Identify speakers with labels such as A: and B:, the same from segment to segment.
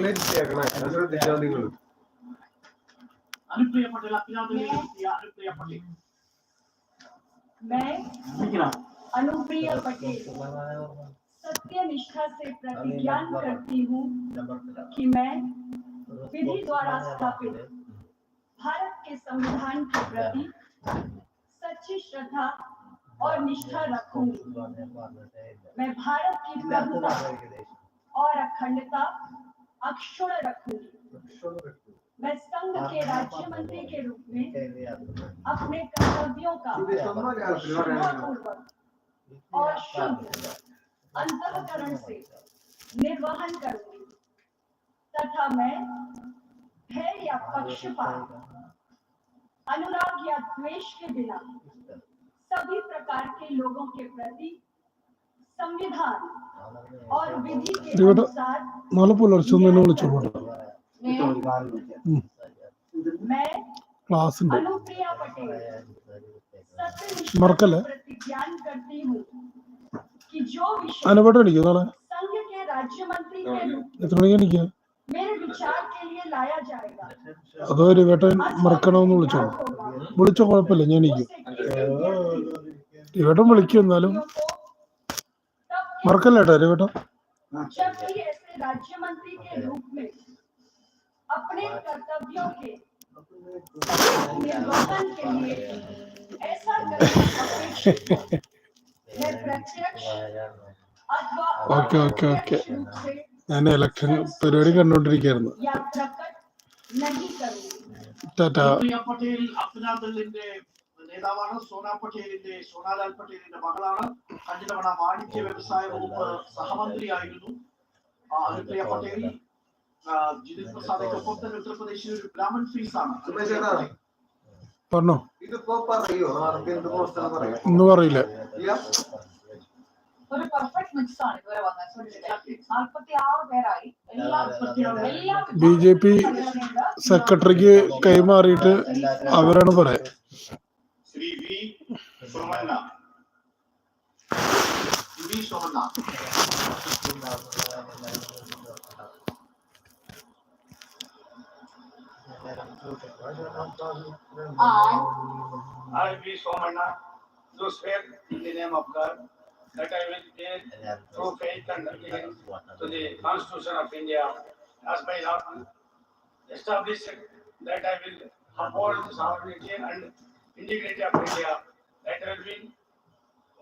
A: Relate ചെയ്യണേ അത് ശ്രദ്ധിച്ചാൽ നിങ്ങൾ
B: അനുപ്രിയ പട്ടേൽ അഭിനന്ദനം നടത്തിയ അനുപ്രിയ പട്ടേൽ
C: मैं
B: വിളിക്കണം
C: अनुप्रिय पटेल सत्य निष्ठा से प्रतिज्ञान करती हूँ कि मैं विधि द्वारा स्थापित भारत के संविधान के प्रति सच्ची श्रद्धा और निष्ठा रखूंगी मैं भारत की प्रभुता और अखंडता अक्षुण रखूँगी। मैं संघ के राज्य मंत्री के रूप में अपने कर्तव्यों का और शुद्ध अंतकरण से निर्वहन करूँगी। तथा मैं भय या पक्षपात अनुराग या द्वेष के बिना सभी प्रकार के लोगों के प्रति संविधान और विधि के
D: ഇവിടെ
C: अनुसार
D: നാളെ പുലർച്ചെ ഒന്ന് എന്നെ വിളിച്ചോളൂ
C: मैं
D: ക്ലാസ് ഉണ്ട്
C: अनुप्रिया पटेल सत्य
D: मरकल है?
C: प्रतिज्ञान करती हूँ कि जो विषय
D: അനുപേട്ട എനിക്ക് നാളെ
C: संघ के राज्य मंत्री के रूप
D: എത്ര മണിക്ക് എനിക്ക്
C: मेरे विचार के लिए लाया जाएगा
D: അതോ രവേട്ടൻ മറക്കണമെന്ന് വിളിച്ചോളൂ വിളിച്ചോ കുഴപ്പമില്ല ഞാൻ എനിക്കും രവേട്ടൻ വിളിക്കും എന്നാലും
C: तब
D: മറക്കല്ല കേട്ടോ രവേട്ടൻ
C: जब भी ऐसे राज्य मंत्री के रूप में अपने कर्तव्यों के निर्वहन के लिए ऐसा करना अपेक्षित हो। मैं प्रत्यक्ष अथवा
D: ओके, ओके, ओके।
C: अप्रत्यक्ष रूप से
D: ഞാൻ ഇലക്ഷൻ പരിപാടി കണ്ടോണ്ടിരിക്കായിരുന്നു
C: या प्रकट नहीं करूंगी
D: ടാറ്റാ
B: അനുപ്രിയ പട്ടേൽ അഭിനന്ദലിന്റെ നേതാവാണ് സോന പട്ടേലിന്റെ സോനാലാൽ പട്ടേലിന്റെ മകളാണ്. കഴിഞ്ഞ തവണ വാണിജ്യ വ്യവസായ വകുപ്പ് സഹമന്ത്രിയായിരുന്നു. അനുപ്രിയ പട്ടേൽ ജിതിൻ പ്രസാദിക്കൊപ്പം തന്നെ ഉത്തർപ്രദേശിൽ ഒരു ബ്രാഹ്മൺ
A: ഫീസ് ആണ്
D: പറഞ്ഞോ?
A: ഇതിപ്പോ പറയോ?
D: ഒന്നും പറയില്ല.
E: ഒരു പെർഫെക്റ്റ് മിക്സ് ആണ് ഇതുവരെ വന്നത്.
D: ബി ജെ പി സെക്രട്ടറിക്ക് കൈമാറിയിട്ട് അവരാണ് പറയാ
B: बीवी सोमना बीवी सोमना I be Somana to swear in the name of God. That I will bear true faith and allegiance to the Constitution of India as my lawful established that I will uphold the sovereignty and integrity of India, that I will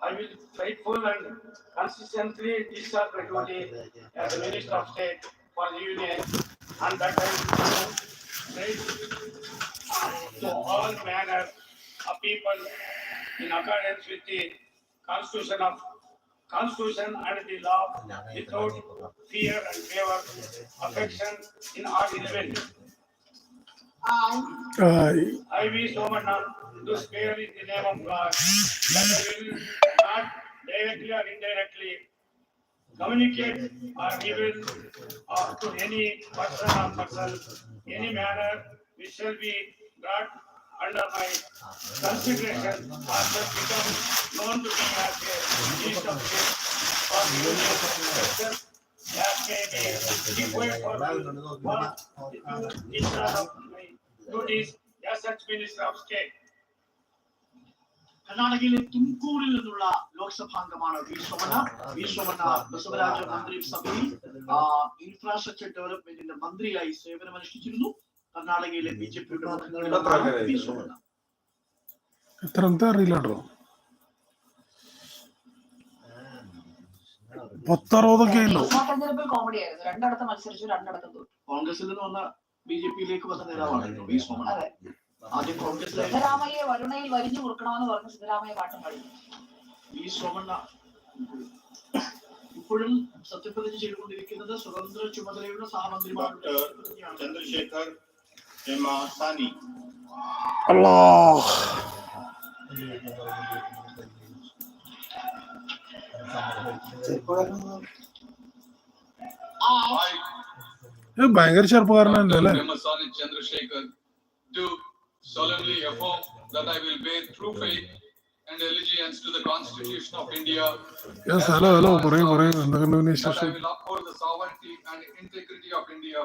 B: I will faithful and consistently discharge my duty as a Minister of State for the Union and that I will faith to all manner of people in accordance with the Constitution of Constitution and the law without fear and favor, affection in all events.
D: ആയി.
B: Um, uh, I wish Somana to in the name of God that I will not directly or indirectly communicate or reveal or uh, to any person or person any manner which shall be brought under my consideration or shall become known to me as a least of state or except as may be required for for the discharge of duties as such minister of state. കർണാടകയിലെ തുംകൂറിൽ നിന്നുള്ള ലോക്സഭാംഗമാണ് V Somanna V Somanna Basavaraja മന്ത്രിസഭയിൽ infrastructure ഡെവലപ്മെന്റിന്റെ മന്ത്രിയായി സേവനമനുഷ്ഠിച്ചിരുന്നു കർണാടകയിലെ B J പിയുടെ വി സോമന
D: എത്രാമത്തെ പത്തറുപതൊക്കെ
E: രണ്ടിടത്ത് മത്സരിച്ചു രണ്ടിടത്ത്
B: കോൺഗ്രസിൽ നിന്ന് വന്ന ബി ജെ പിയിലേക്ക് വന്ന നേതാവാണ് വി സോമന
E: സിദ്ധരാമയ്യ വരുണയിൽ വലിഞ്ഞു കൊടുക്കണമെന്ന് പറഞ്ഞ് സിദ്ധരാമയ്യ പാട്ടം പാടി.
B: ഈ ശ്രമണ ഇപ്പോഴും സത്യപ്രതിജ്ഞ ചെയ്തുകൊണ്ടിരിക്കുന്നത് സ്വതന്ത്ര ചുമതലയുടെ സഹമന്ത്രിമാരുടെ
D: ചന്ദ്രശേഖർ
F: എം
D: അല്ലാഹ് ഭയങ്കര ചെറുപ്പക്കാരനല്ലേ
F: Chandrasekhar solemnly affirm that I will bear true faith
G: and allegiance to the Constitution of India.
D: Yes, hello, hello, Bore, Bore,
G: that I will uphold the sovereignty and integrity of India,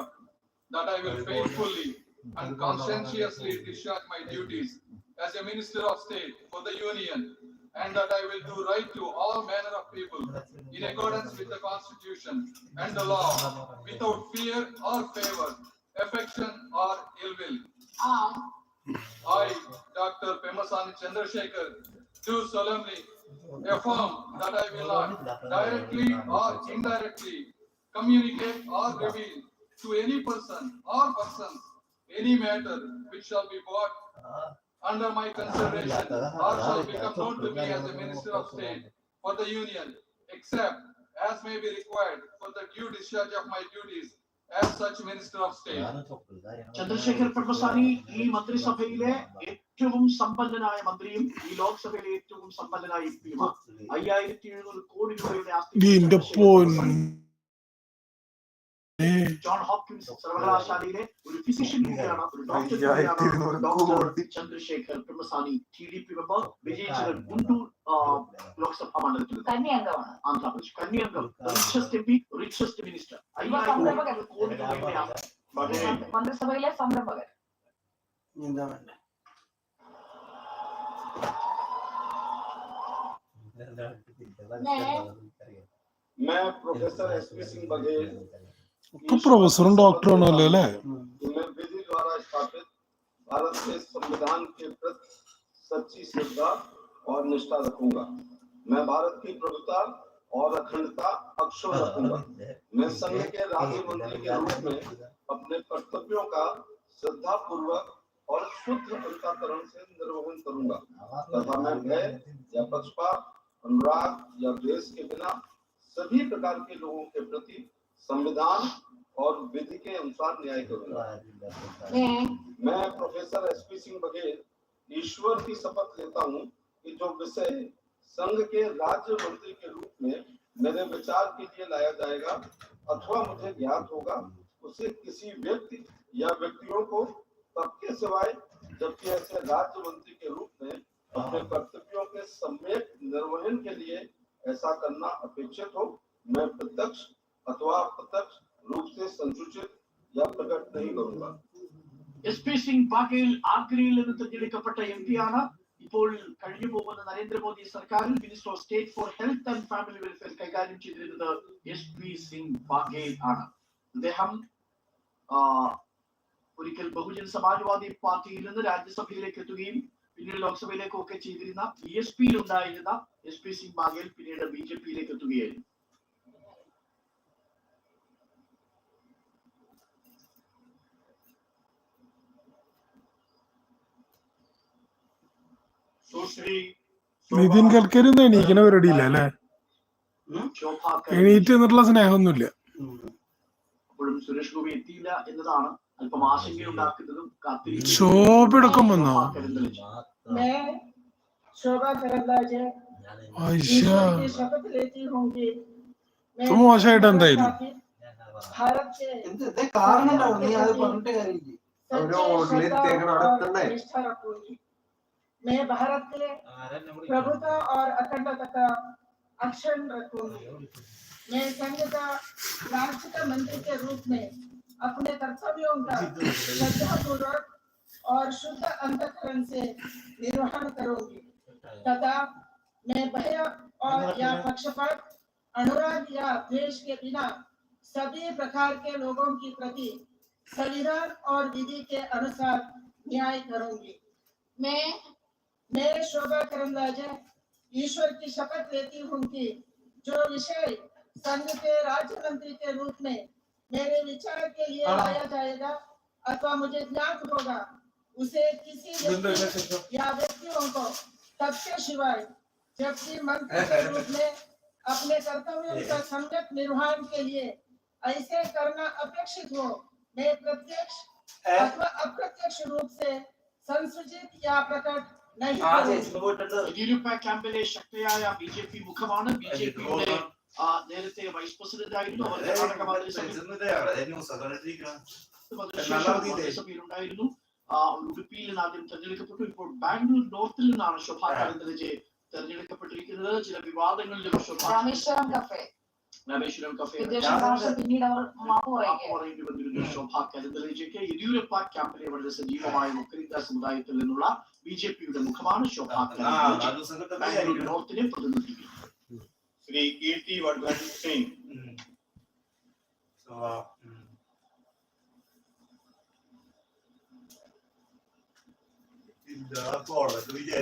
G: that I will faithfully and conscientiously discharge my duties as a Minister of State for the Union, and that I will do right to all manner of people in accordance with the Constitution and the law, without fear or favor, affection or ill will. Um, I, Dr. Pemasani Chandrasekhar, do solemnly affirm that I will not directly or indirectly communicate or reveal to any person or persons any matter which shall be brought under my consideration or shall become known to me as a minister of state for the union, except as may be required for the due discharge of my duties as such minister of state.
H: Chandrasekhar പെർമസാനി ഈ മന്ത്രിസഭയിലെ ഏറ്റവും സമ്പന്നനായ മന്ത്രിയും ഈ ലോക്സഭയിലെ ഏറ്റവും സമ്പന്നനായ M പിയുമാണ് അയ്യായിരത്തി എഴുന്നൂറ് കോടി രൂപയുടെ ആസ്തി John Hopkins സർവകലാശാലയിലെ ഒരു physician
A: doctor
H: Chandrasekhar Brahmasani T D P member വിജയിച്ചത് ഗുണ്ടൂർ ലോക്സഭാ മണ്ഡലത്തിൽ Andhra Pradesh കന്യാംഗം richest M P richest minister അയ്യായിരം കോടി രൂപയുടെ മന്ത്രിസഭയിലെ സംരംഭകൻ
E: എന്താ വേണ്ടേ
F: मैं professor S P Singh
D: Baghel सुरन डॉक्टरों ने ले
F: ले विधि द्वारा स्थापित भारत के संविधान के प्रति सच्ची श्रद्धा और निष्ठा रखूँगा मैं भारत की प्रभुता और अखंडता अक्षुण रखूँगा मैं संघ के राज्य मंत्री के रूप में अपने कर्तव्यों का श्रद्धा पूर्वक और शुद्ध अंताकरण से निर्वहन करूँगा। तथा मैं भय या पक्षपात अनुराग या द्वेष के बिना सभी प्रकार के लोगों के प्रति संविधान और विधि के अनुसार न्याय करूँगा।
E: मैं
F: professor S P Singh Baghel ईश्वर की शपथ लेता हूँ कि जो विषय संघ के राज्य मंत्री के रूप में मेरे विचार के लिए लाया जाएगा अथवा मुझे ज्ञात होगा उसे किसी व्यक्ति या व्यक्तियों को तब के सिवाय जबकि ऐसे राज्य मंत्री के रूप में अपने कर्तव्यों के सम्यक निर्वहन के लिए ऐसा करना अपेक्षित हो मैं प्रत्यक्ष अथवा प्रत्यक्ष रूप से संसूचित या प्रकट नहीं करूंगा।
H: എസ് പാകിൽ ആഗ്രയിൽ നിന്ന് തിരഞ്ഞെടുക്കപ്പെട്ട എം പിയാണ് ഇപ്പോൾ കഴിഞ്ഞു പോകുന്ന നരേന്ദ്രമോദി സർക്കാരിൽ minister of state for health and family welfare കൈകാര്യം ചെയ്തിരുന്നത് എസ് പി സിംഗ് ബാഗേൽ ആണ് അദ്ദേഹം ഒരിക്കൽ ബഹുജൻ സമാജ്വാദി പാർട്ടിയിൽ നിന്ന് രാജ്യസഭയിലേക്ക് എത്തുകയും പിന്നീട് ലോക്സഭയിലേക്കൊക്കെ ചെയ്തിരുന്ന ബി എസ് പിയിൽ ഉണ്ടായിരുന്ന എസ് പി സിംഗ് ബാഗേൽ പിന്നീട് ബി ജെ പിയിലേക്ക് എത്തുകയായിരുന്നു
D: നിതിൻ ഗഡ്കരി ഒന്നും എണീക്കണ പരിപാടിയില്ല അല്ലെ? എണീറ്റ് നിന്നിട്ടുള്ള സ്നേഹമൊന്നുമില്ല.
H: അപ്പോഴും സുരേഷ് എത്തിയില്ല എന്നതാണ് അല്പം
D: വന്നോ? മോശമായിട്ട്
I: എന്തായിരുന്നു?
A: കാരണം നീ അത് പറഞ്ഞിട്ട്
I: കാര്യം मैं भारत के प्रभुता और अखंडता का अक्षण रखूँगी मैं संघ का राष्ट्र का मंत्री के रूप में अपने कर्तव्यों का श्रद्धापूर्वक और शुद्ध अंतकरण से निर्वहन करूँगी। तथा मैं भय और या पक्षपात अनुराग या द्वेष के बिना सभी प्रकार के लोगों की प्रति संविधान और विधि के अनुसार न्याय करूँगी। मैं मैं शोभा करंदाजे ईश्वर की शपथ लेती हूँ कि जो विषय संघ के राज्य मंत्री के रूप में मेरे विचार के लिए लाया जाएगा अथवा मुझे ज्ञात होगा उसे किसी व्यक्ति या व्यक्तियों को तब के सिवाय जबकि मंत्री के रूप में अपने कर्तव्यों का सम्यक निर्वहन के लिए ऐसे करना अपेक्षित हो मैं प्रत्यक्ष अथवा अप्रत्यक्ष रूप से संसूचित या प्रकट
H: യെദ്യൂരപ്പ ക്യാമ്പിലെ ശക്തിയായ ബി ജെ പി മുഖമാണ് ബി ജെ പിയുടെ നേരത്തെ വൈസ് പ്രസിഡന്റ് ആയിരുന്നു അവർ കർണാടക മന്ത്രിസഭ മന്ത്രിസഭയിൽ ഉണ്ടായിരുന്നു. ഉടുപ്പിയിൽ നിന്ന് ആദ്യം തെരഞ്ഞെടുക്കപ്പെട്ടു. ഇപ്പോൾ ബാംഗ്ലൂർ നോർത്തിൽ നിന്നാണ് ശോഭാ കരന്തലജെ തെരഞ്ഞെടുക്കപ്പെട്ടിരിക്കുന്നത്. ചില വിവാദങ്ങളിലും ശോഭാ
E: രാമേശ്വരം കഫേ
H: പറയേണ്ടി യെദ്യൂരപ്പ ക്യാമ്പിലെ വളരെ സജീവമായ മുക്കരിത സമുദായത്തിൽ നിന്നുള്ള ബി ജെ പിയുടെ മുഖമാണ് Shobha നോർത്തിനെ
F: Shri
D: Keerthi Singh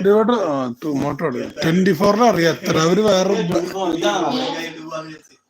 D: divider motor twenty ഫോറിൽ അറിയാത്ര അവർ വേറെ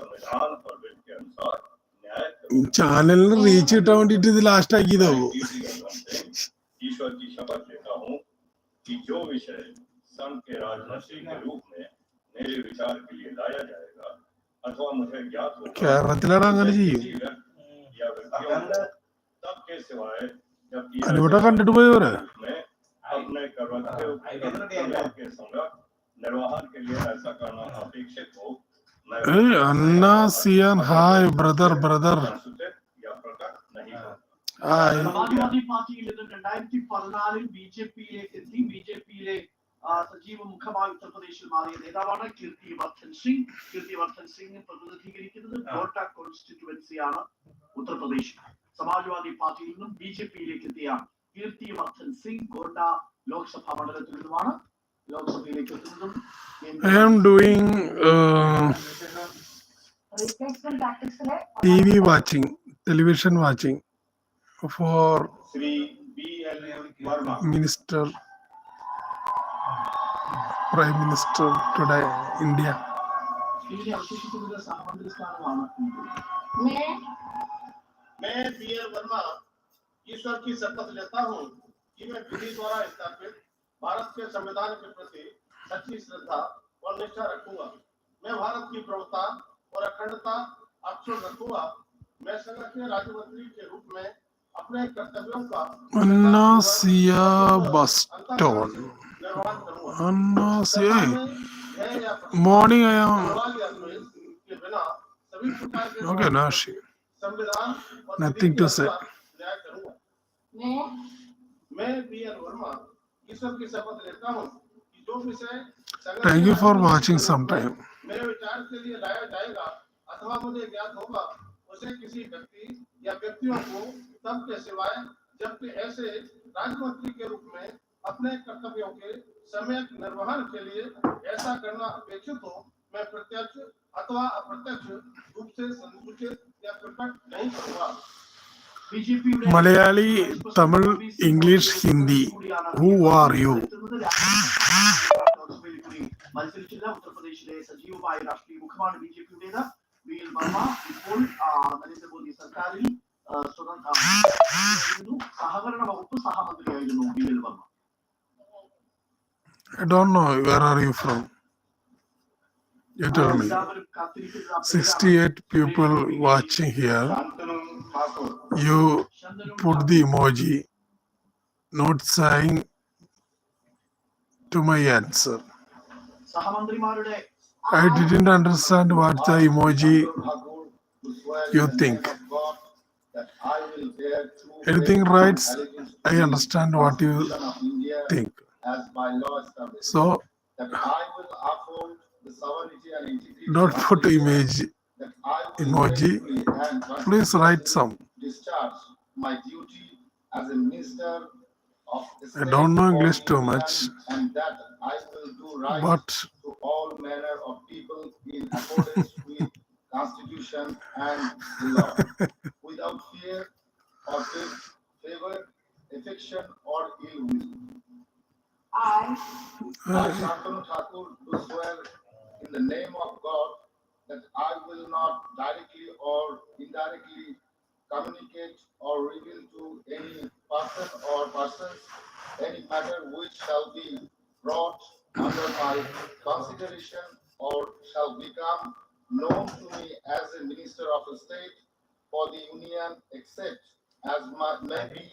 A: അടുത്ത സുരേഷ് ഗോപി.
F: प्रति संविधान और विधि के अनुसार न्याय
D: ചാനലിന് റീച്ച് കിട്ടാൻ വേണ്ടിട്ട് ഇത് ലാസ്റ്റ് ആക്കിയതാവോ
F: ईश्वर की शपथ लेता हूँ कि जो विषय संघ के राजमंत्री के रूप में मेरे विचार के लिए लाया जाएगा अथवा मुझे ज्ञात होगा
D: കേരളത്തിലാണ് അങ്ങനെ ചെയ്യും
F: किसी व्यक्ति या व्यक्तियों को तब के सिवाय जबकि
D: അതിവിടെ കണ്ടിട്ട് പോയവരെ
F: में अपने कर्तव्य कर्तव्यों के संगत निर्वहन के लिए ऐसा करना अपेक्षित हो
D: അന്നാസിയാൻ ഹായ് ബ്രദർ ബ്രദർ.
H: സമാജ്വാദി പാർട്ടിയിൽ നിന്ന് രണ്ടായിരത്തി പതിനാലിൽ ബി ജെ പിയിലേക്ക് എത്തി ബി ജെ പിയിലെ സജീവ മുഖമായി ഉത്തർപ്രദേശിൽ മാറിയ നേതാവാണ് കീർത്തി വർദ്ധൻ സിംഗ്. കീർത്തി വർദ്ധൻ സിംഗ് പ്രതിനിധീകരിക്കുന്നത് കോട്ട കോൺസ്റ്റിറ്റുവൻസിയാണ് ഉത്തർപ്രദേശ് സമാജ്വാദി പാർട്ടിയിൽ നിന്നും ബി ജെ പിയിലേക്ക് എത്തിയ കീർത്തി വർദ്ധൻ സിംഗ് ഗോണ്ട ലോക്സഭാ മണ്ഡലത്തിൽ നിന്നുമാണ്
D: I
F: am doing uh, TV
D: watching, television watching for Minister,
H: Prime Minister today, India.
C: मैं
F: पीएल एल वर्मा ईश्वर की शपथ लेता हूँ कि मैं विधि द्वारा स्थापित भारत के संविधान के प्रति सच्ची श्रद्धा और निष्ठा रखूँगा। मैं भारत की प्रभुता और अखंडता अक्षुण रखूँगा। मैं संरक्षण राज्य मंत्री के रूप में अपने कर्तव्यों का
D: अन्नासिया
F: बस्टोन। अन्नासिया
D: मॉर्निंग
F: आई
D: एम
F: ओके
D: नाशी।
F: नथिंग टू से
C: मैं
F: मैं बी एन वर्मा की शपथ लेता हूँ कि जो विषय thank
D: you
F: for
D: watching
F: some
D: time
F: मेरे विचार के लिए लाया जाएगा अथवा मुझे ज्ञात होगा उसे किसी व्यक्ति या व्यक्तियों को तब के सिवाय जबकि ऐसे राज्यमंत्री के रूप में अपने कर्तव्यों के समय निर्वहन के लिए ऐसा करना अपेक्षित हो मैं प्रत्यक्ष अथवा अप्रत्यक्ष रूप से या प्रकट नहीं करूँगा।
D: Malayali Tamil English Hindi who are you
H: മത്സരിച്ചില്ല ഉത്തർപ്രദേശിലെ സജീവമായ രാഷ്ട്രീയ മുഖമാണ് ബി ജെ പിയുടേത് ബി എൽ വർമ്മ ഇപ്പോൾ നരേന്ദ്രമോദി സർക്കാരിൽ സഹകരണ വകുപ്പ് സഹമന്ത്രിയായിരുന്നു
D: B L Varma I don't know where
H: are you
D: from. You tell me. 68
F: people watching
D: here
H: you
D: put the emoji not saying to my answer. I didn't understand what the emoji you think. Anything writes, I understand what you think. So,
F: not
D: put image emoji.
F: faithfully and
D: Please write some.
F: Discharge my duty as a minister of. the
D: I don't know English too much.
F: And that I will do right
D: But
F: to all manner of people in accordance with constitution and law. Without fear or fa- favor, affection or ill will.
E: I
F: I, Shantanu Thakur, do swear in the name of God that I will not directly or indirectly communicate or reveal to any person or persons any matter which shall be brought
J: under my consideration or shall become known to me as a minister of state for the union except as my- may be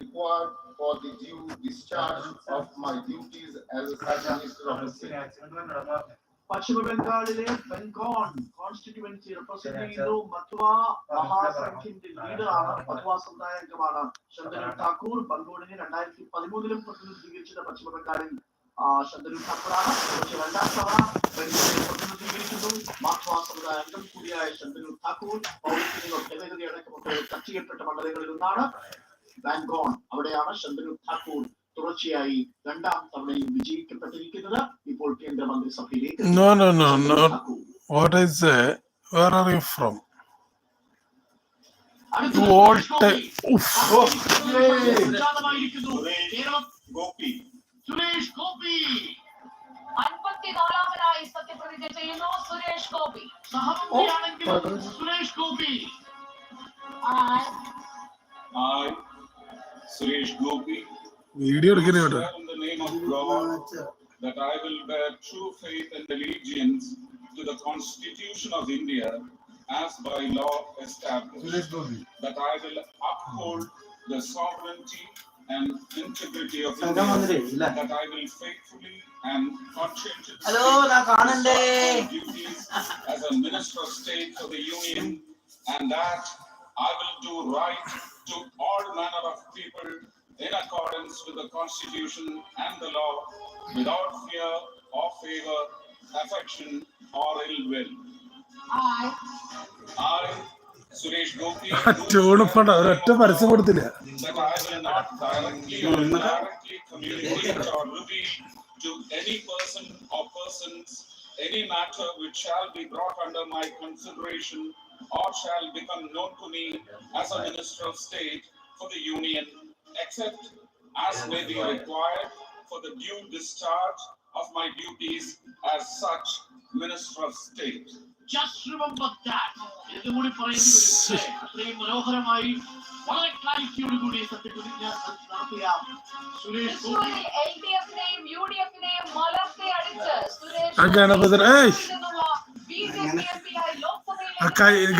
J: required for the due discharge of my duties as a minister of the state.
H: പശ്ചിമ ബംഗാളിലെ ബെൻഗോൺ constituency represent ചെയ്യുന്നു. മധ്വ മഹാസംഘിന്റെ ലീഡറാണ് മധ്വ സമുദായ അംഗമാണ് ശന്തനു ഠാക്കൂർ ബംഗോളിനെ രണ്ടായിരത്തി പതിമൂന്നിലും പ്രതിനിധീകരിച്ചത് പശ്ചിമ ബംഗാളിൽ ശന്തനു ഠാക്കൂറാണ്. പക്ഷേ രണ്ടാം തവണ ബംഗാളിനെ പ്രതിനിധീകരിക്കുന്നു. മാധ്വ സമുദായ അംഗം കൂടിയായ ശന്തനു ഠാക്കൂർ പൗരത്വ ഭേദഗതി അടക്കമൊക്കെ ചർച്ച ചെയ്യപ്പെട്ട മണ്ഡലങ്ങളിൽ ഒന്നാണ്. ബാങ്കോൺ അവിടെയാണ് Shantanu Thakur തുടർച്ചയായി രണ്ടാം തവണയും വിജയിക്കപ്പെട്ടിരിക്കുന്നത് ഇപ്പോൾ കേന്ദ്രമന്ത്രിസഭയിലേക്ക്
D: No, no, no, no.
H: Thakur.
D: What I say, where are you from?
H: അടുത്തത്
D: What?
H: Suresh Gopi.
D: Oof.
H: വിഖ്യാതമായിരിക്കുന്നു. Keralam
J: Gopi.
H: Suresh Gopi
E: അൻപത്തിനാലാമനായി സത്യപ്രതിജ്ഞ ചെയ്യുന്നു Suresh Gopi
H: സഹമന്ത്രിയാണെങ്കിലും Suresh Gopi
J: I, Suresh Gopi,
D: video എടുക്കുന്ന കേട്ടോ
J: swear in the name of God that I will bear true faith and allegiance to the Constitution of India as by law established.
K: Suresh Gopi
J: That I will uphold the sovereignty and integrity of
K: സംഘം
J: India.
K: വന്നിട്ടേ ഇല്ല
J: That I will faithfully and conscientiously.
K: Hello ഞാൻ കാണണ്ടേ
J: duties as a minister of state for the union and that I will do right to all manner of people in accordance with the constitution and the law without fear or favor, affection or ill will. I, Suresh Gopi. do
D: ട്യൂണിപ്പണ്ട ഒരൊറ്റ പരസ്യം കൊടുത്തില്ല
J: that I will not directly or indirectly communicate or reveal to any person or persons any matter which shall be brought under my consideration or shall become known to me as a minister of state for the union, except as may be required for the due discharge of my duties as such minister of state.
H: just remember that. ഇതും കൂടി? അത്രയും മനോഹരമായി വളരെ ക്ലാരിറ്റിയോട് സത്യപ്രതിജ്ഞ സുരേഷ്
E: എൽ ഡി എഫിനെയും യു ഡി എഫിനെയും മലർത്തി അടിച്ച് സുരേഷ്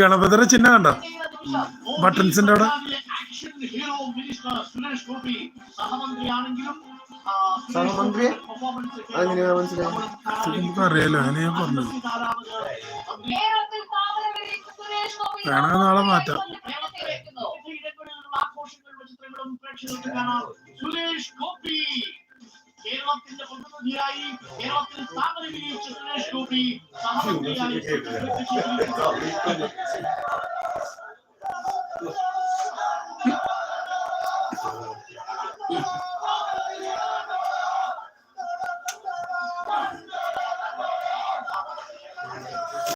D: ഗണപതിയുടെ ചിഹ്നം കണ്ടോ? ബട്ടൺസിന്റെ അവിടെ?
H: സുരേഷ് ഗോപി സഹമന്ത്രിയാണെങ്കിലും സഹമന്ത്രി?
K: അതെങ്ങനെയാ
D: നമുക്ക് അറിയാലോ അതിന് പറഞ്ഞത്. വേണമെങ്കിൽ നാളെ മാറ്റാം.
H: സുരേഷ് ഗോപി കേരളത്തിന്റെ പ്രതിനിധിയായി കേരളത്തിൽ താമര വിരിയിച്ച സുരേഷ് ഗോപി സഹമന്ത്രിയായി.